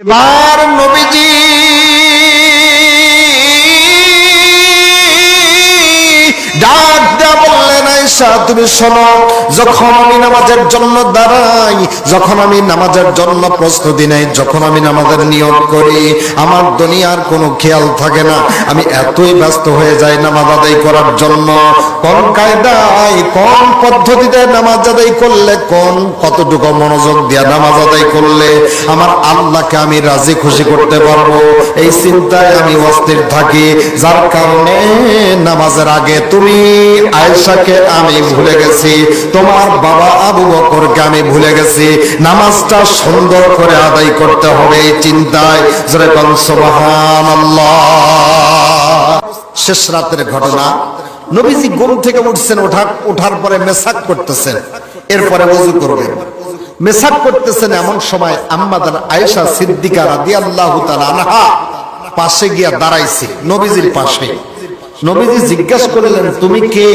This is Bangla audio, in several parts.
এবার নবীজি তুমি শোনো, যখন আমি নামাজের জন্য দাঁড়াই, যখন আমি নামাজের জন্য প্রস্তুতি নেই, যখন আমি নামাজের নিয়ত করি, আমার দুনিয়ার কোনো খেয়াল থাকে না। আমি এতই ব্যস্ত হয়ে যাই নামাজ আদায় করার জন্য। কোন কায়দায়, কোন পদ্ধতিতে নামাজ আদায় করলে, কোন কতটুকু মনোযোগ দিয়া নামাজ আদায় করলে আমার আল্লাহকে আমি রাজি খুশি করতে পারব? এই চিন্তায় আমি অস্থির থাকি। যার কারণে নামাজের আগে তুমি আয়েশাকে আমি ভুলে গেছি। তোমার বাবা আবু বকরকে আমি ভুলে গেছি। নামাজটা সুন্দর করে আদায় করতে হবে এই চিন্তায়। জোরে কোন শেষ রাতের ঘটনা। নবীজি ঘুম থেকে উঠছেন, ওঠার ওঠার পরে মেসাক করতেছেন। এরপরে ওযু করবেন। মেসাক করতেছেন এমন সময় আম্মাদার আয়েশা সিদ্দিকা রাদিয়াল্লাহু তাআলা আনহা পাশে গিয়া দাঁড়াইছে, নবীজির পাশে। নবীজি জিজ্ঞাসা করলেন, তুমি কে?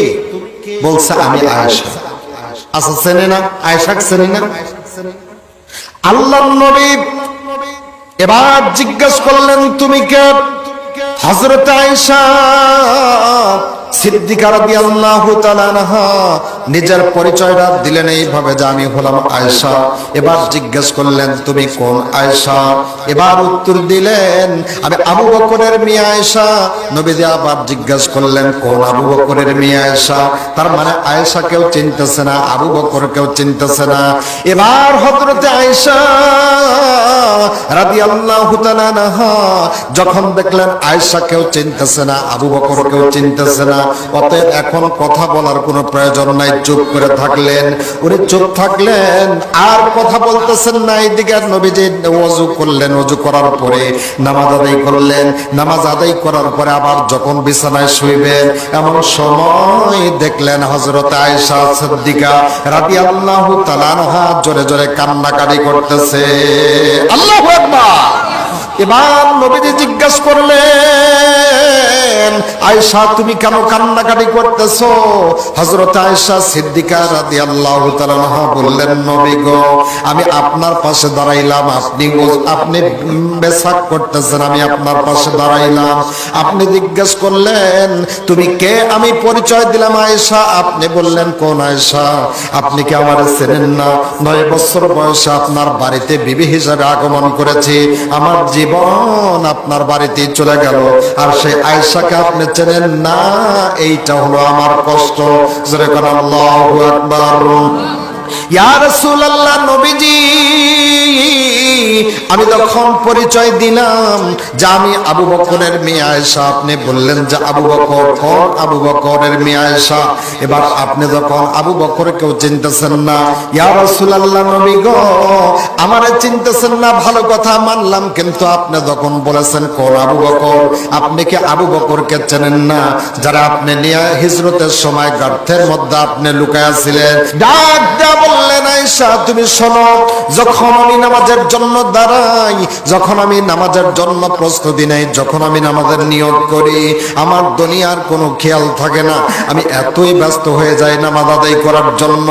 বলছে আমি আয়েশা। আচ্ছা চেনে না? আয়সা চেনে না? আল্লাহ নবী এবার জিজ্ঞাসা করলেন তুমি কে? হজরত আনহা নিজের পরিচয়টা দিলেন, এইভাবে যে আমি হলাম আয়েশা। এবার জিজ্ঞেস করলেন, তুমি কোন আয়েশা? এবার উত্তর দিলেন, আমি আবু বকরের মেয়ে আয়েশা। নবীজি আবার জিজ্ঞেস করলেন, কোন আবু বকরের মেয়ে আয়েশা? তার মানে আয়েশা কেউ চিনতেছে না, আবু বকর কেউ চিনতেছে না। এবার হজরতে আয়েশা রাদিয়াল্লাহু তাআলা আনহা, যখন দেখলেন কেউ চিনতেছে না, আবু বকর কেউ চিনতেছে না, অতএব এখন কথা বলার কোনো প্রয়োজন নাই, চুপ করে থাকলেন। উনি চুপ থাকলেন, আর কথা বলতেছেন না করলেন করার পরে নামাজ আদায় করলেন। নামাজ আদায় করার পরে আবার যখন বিছানায় শুইবেন, এমন সময় দেখলেন হযরত আয়েশা সিদ্দিকা রাদিয়াল্লাহু তাআলা আনহা জোরে জোরে কান্নাকাটি করতেছে। আল্লাহু এবার নবীজি জিজ্ঞাসা করলেন আয়েশা, তুমি কেন কান্নাকাটি করতেছো? হযরত আয়েশা সিদ্দিকা তাআলা আনহা বললেন, নবী গো, আমি আপনার পাশে দাঁড়াইলাম। আপনি আপনি বেসাক করতেছেন, আমি আপনার পাশে দাঁড়াইলাম। আপনি জিজ্ঞেস করলেন, তুমি কে? আমি পরিচয় দিলাম আয়েশা। আপনি বললেন, কোন আয়েশা? আপনি কি আমার চেনেন না? নয় বছর বয়সে আপনার বাড়িতে বিবি হিসাবে আগমন করেছি। আমার জীবন আপনার বাড়িতে চলে গেল। আর সেই আয়েশাকে আপনি চেনেন না এইটা হলো আমার কষ্ট। যেরকম আল্লাহু আকবার। ইয়া রাসূলুল্লাহ নবীজি। আমি তখন পরিচয় দিলাম যে আমি আবু বকরের মেয়ে আয়েশা। আপনি বললেন যে আবু বকর কোন? আবু বকরের মেয়ে আয়েশা। এবার আপনি যখন আবু বকর কেউ চিনতেছেন না, ইয়া রাসূলুল্লাহ নবী গো, আমারে চিনতেছেন না, ভালো কথা মানলাম, কিন্তু আপনি যখন বলেছেন কোন আবু বকর, আপনি কি আবু বকরকে চেনেন না? যারা আপনি নিয়ে হিজরতের সময় গর্তের মধ্যে আপনি লুকাইয়াছিলেন ডাক দেয়া বললেন, আয়েশা, তুমি শোনো, যখন আমি নামাজের জন্য দাঁড়াই। যখন আমি নামাজের জন্য প্রস্তুতি নেই, যখন আমি নামাজের নিয়ত করি, আমার দুনিয়ার কোনো খেয়াল থাকে না। আমি এতই ব্যস্ত হয়ে যাই নামাজ আদায় করার জন্য।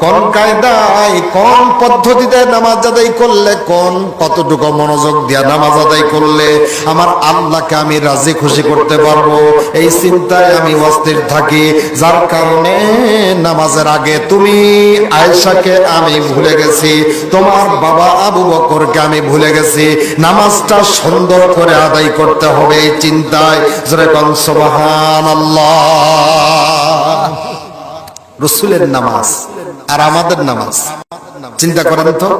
কোন কায়দায়, কোন পদ্ধতিতে নামাজ আদায় করলে, কোন কতটুকু মনোযোগ দিয়া নামাজ আদায় করলে আমার আল্লাহকে আমি রাজি খুশি করতে পারব? এই চিন্তায় আমি অস্থির থাকি। যার কারণে নামাজের আগে তুমি আয়েশাকে আমি ভুলে গেছি। তোমার বাবা আবু বকরকে আমি ভুলে গেছি। নামাজটা সুন্দর করে আদায় করতে হবে এই চিন্তায়। যেরকম সোবাহান রসুলের নামাজ আর আমাদের নামাজ। চিন্তা করেন তো?